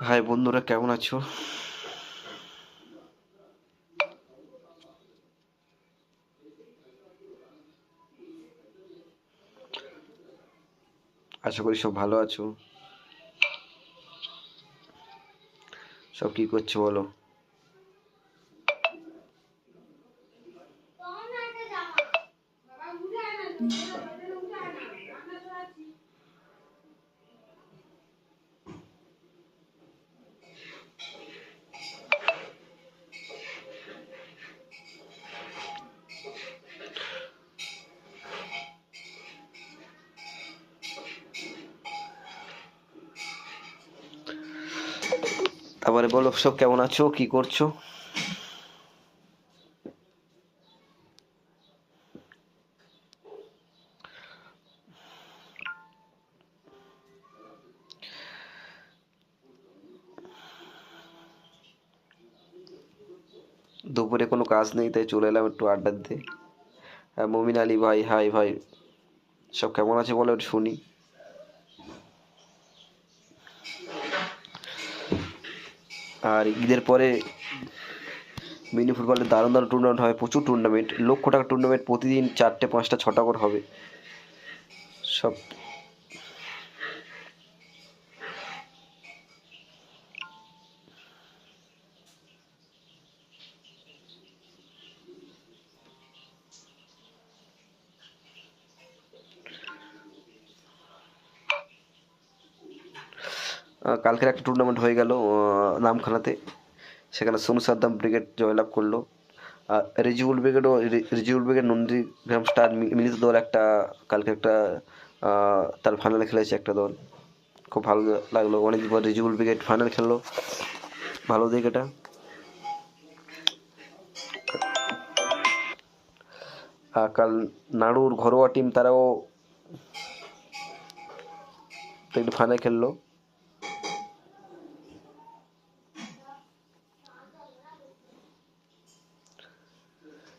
High বন্ধুরা কেমন আছো? আশা করি সব ভালো আছো। সব কি করছ বলো? তারপরে বলো, সব কেমন আছো? কি করছ? দুপুরে কোনো কাজ নেই, তাই চলে এলাম একটু আড্ডা দিতে। মমিন আলী ভাই, হাই ভাই, সব কেমন আছে বলে শুনি। আর ঈদের পরে মিনি ফুটবলের দারুণ দারুণ টুর্নামেন্ট হয়, প্রচুর টুর্নামেন্ট লক্ষ টাকা টুর্নামেন্ট প্রতিদিন চারটে, পাঁচটা, ছটা করে হবে। সব কালকের একটা টুর্নামেন্ট হয়ে গেল নামখানাতে। সেখানে সোনু সাদ্দাম ব্রিগেড জয়লাভ করল। আর রিজিউল ব্রিগেডও রিজিউল ব্রিগেড নন্দীগ্রাম স্টার মিলিত দল একটা, কালকে একটা তার ফাইনালে খেলেছে একটা দল। খুব ভালো লাগল। অনেক পর রিজিউল ব্রিগেড ফাইনাল খেললো। ভালো দিক এটা। আর কাল নাড়ুর ঘরোয়া টিম তারাও একটু ফাইনাল খেললো।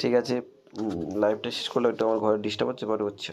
ঠিক আছে লাইভটা শেষ করলে একটু আমার ঘরে ডিস্টার্ব হচ্ছে পরে হচ্ছে